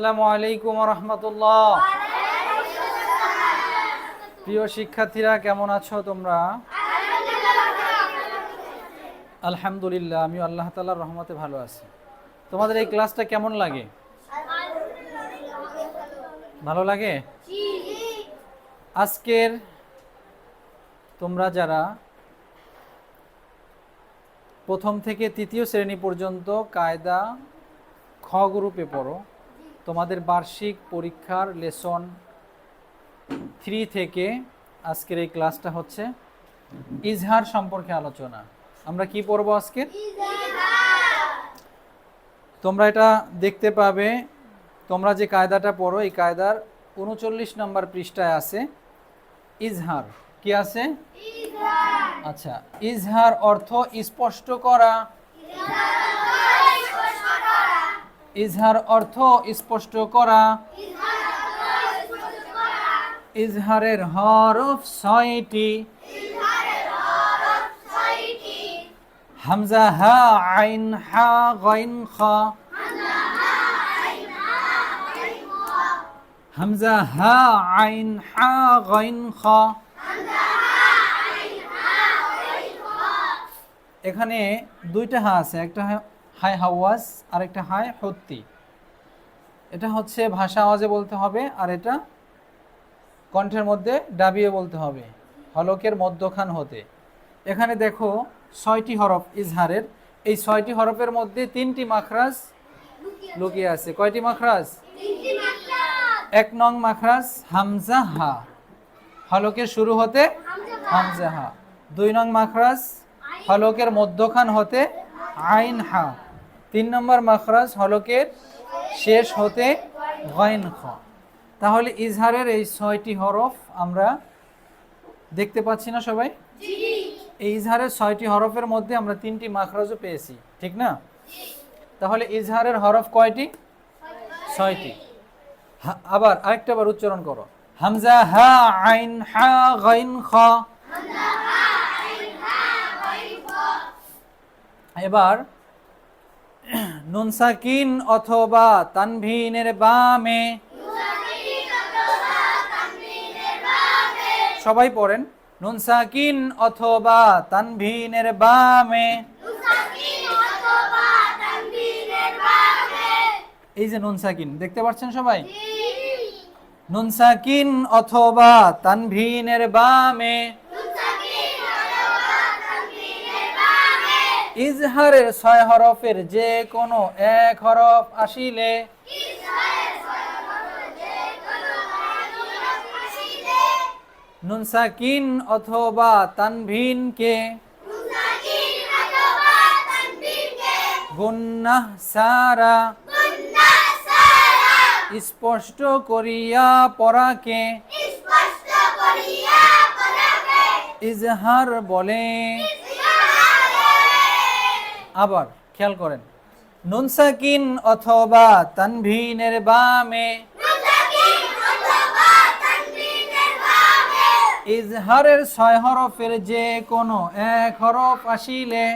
আসসালামু আলাইকুম রহমতুল্লাহ প্রিয় শিক্ষার্থীরা, কেমন আছো তোমরা? আলহামদুলিল্লাহ আমি আল্লাহ তালার রহমতে ভালো আছি। তোমাদের এই ক্লাসটা কেমন লাগে? ভালো লাগে? আজকের তোমরা যারা প্রথম থেকে তৃতীয় শ্রেণি পর্যন্ত কায়দা খ গ্রুপে পড়ো তোমাদের বার্ষিক পরীক্ষার লেসন থ্রি থেকে আজকের এই ক্লাসটা হচ্ছে ইজহার সম্পর্কে আলোচনা। আমরা কি পড়ব আজকে? তোমরা এটা দেখতে পাবে। তোমরা যে কায়দাটা পড়ো এই কায়দার উনচল্লিশ নম্বর পৃষ্ঠায় আছে ইজহার। কি আছে? আচ্ছা ইজহার অর্থ স্পষ্ট করা। ইজহার অর্থ স্পষ্ট করা। ইজহারের হরফ ছয়টি। হামজা হা, আইন হা, গাইন খ। হামজা হা, আইন হা, গাইন খ। এখানে দুইটা হা আছে, একটা হাই হাওয়াজ আর একটা হাই হত্তি। এটা হচ্ছে ভাষা আওয়াজে বলতে হবে আর এটা কণ্ঠের মধ্যে ডাবিয়ে বলতে হবে হলকের মধ্যখান হতে। এখানে দেখো ছয়টি হরফ ইজহারের। এই ছয়টি হরফের মধ্যে তিনটি মাখরাজ লুকিয়ে আছে। কয়টি মাখরাজ? এক নং মাখরাজ হামজা হা। হলকের শুরু হতে হামজা হা। দুই নং মাখরাজ হলকের মধ্যখান হতে আইন হা। তিন নম্বর মাখরাজ হলকের শেষ হতে গয়ন খ তাহলে ইজহারের এই ছয়টি হরফ আমরা দেখতে পাচ্ছি না সবাই? এই ইজহারের ছয়টি হরফের মধ্যে আমরা তিনটি মাখরাজও পেয়েছি ঠিক না? তাহলে ইজহারের হরফ কয়টি? ছয়টি। আবার আরেকটা বার উচ্চারণ করো। হামজা হা আইন হা গাইন খ। এবার নুন সাকিন অথবা তানভিনের বামে। সবাই পড়েন। নুন সাকিন অথবা তানভিনের বামে। এই যে নুন সাকিন দেখতে পাচ্ছেন সবাই? নুন সাকিন অথবা তানভিনের বামে। ইজহারের ছয় হরফের যে কোনো এক হরফ আসিলে। নুন সাকিন অথবা তানভিনকে। গুন্নাহ সারা। স্পষ্ট করিয়া পড়াকে। ইজহার বলে। আবার খেয়াল করেন। নুন সাকিন অথবা তানভিনের বামে। ইজহারের ছয় হরফের যে কোনো এক হরফ আসিলে।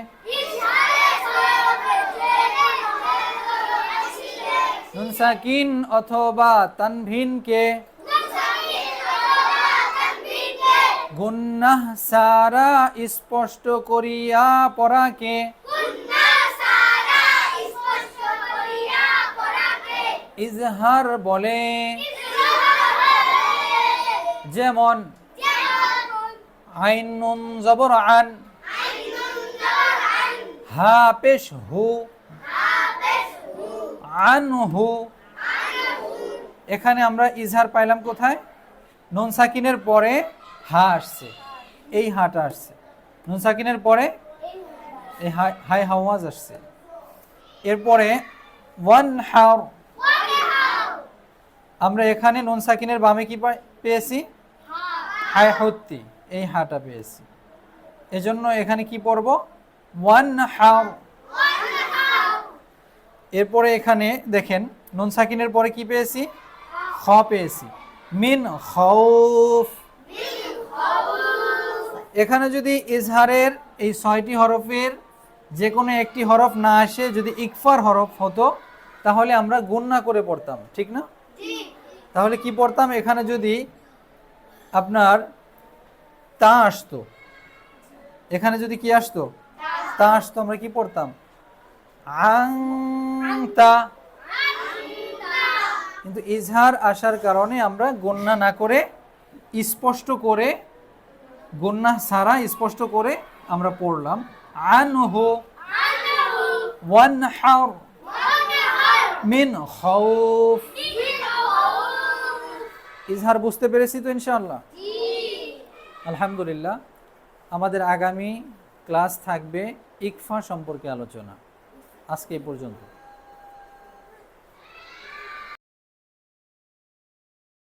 নুন সাকিন অথবা তানভিনকে গুন্নাহ সারা স্পষ্ট করিয়া পড়াকে। ইজহার বলে। যেমন আইন নুন জবর আন হা। পেশ হু। আন হু। এখানে আমরা ইজহার পাইলাম কোথায়? নুন সাকিনের পরে হা আসছে, এই হাটা আসছে। নুন সাকিনের পরে এই হাই- হাওয়াজ আসছে। এরপরে ওয়ান হাও। আমরা এখানে নুন সাকিনের বামে কি পেয়েছি? হাই হত্তি, এই হাটা পেয়েছি। এজন্য এখানে কি পড়ব? ওয়ান হাও। এরপরে এখানে দেখেন, নুন সাকিনের পরে কি পেয়েছি? খ পেয়েছি। মিন খৌফ। এখানে যদি ইজহারের এই ছয়টি হরফের যে কোনো একটি হরফ না আসে যদি ইকফার হরফ হতো তাহলে আমরা গুণনা করে পড়তাম ঠিক না? তাহলে কি পড়তাম? এখানে যদি আপনার তা আসতো এখানে যদি কি আসতো? তা আসতো আমরা কি পড়তাম? আং তা কিন্তু ইজহার আসার কারণে আমরা গণ্যা না করে স্পষ্ট করে গণ্যা সারা স্পষ্ট করে আমরা পড়লাম। আনহু ওয়ানহার মিন খাউফ ইজহার বুঝতে পেরেছি তো ইনশাআল্লাহ? আলহামদুলিল্লাহ, আমাদের আগামী ক্লাস থাকবে ইকফা সম্পর্কে আলোচনা। আজকে এই পর্যন্ত।